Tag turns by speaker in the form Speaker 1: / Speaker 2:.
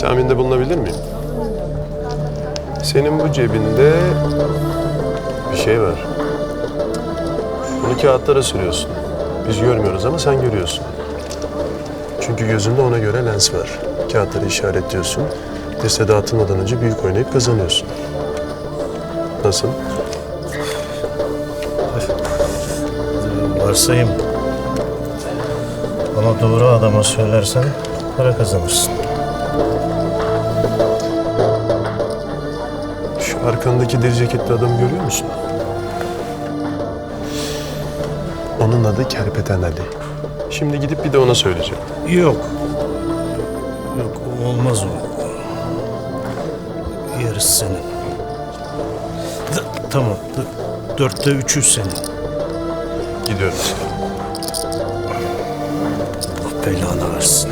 Speaker 1: tahminde bulunabilir miyim? Senin bu cebinde bir şey var. Bunu kağıtlara sürüyorsun. Biz görmüyoruz ama sen görüyorsun. Çünkü gözünde ona göre lens var. Kağıtları işaretliyorsun. Teste dağıtılmadan önce büyük oynayıp kazanıyorsun. Nasıl?
Speaker 2: Varsayım. Ama doğru adama söylersen para kazanırsın.
Speaker 1: Şu arkandaki deri ceketli adamı görüyor musun? Onun adı Kerpeten Ali. Şimdi gidip bir de ona söyleyeceğim.
Speaker 2: Yok. Yok olmaz o. Yarısı senin. D- tamam. d- dörtte üçü senin.
Speaker 1: Gidiyorum.
Speaker 2: Allah belanı versin.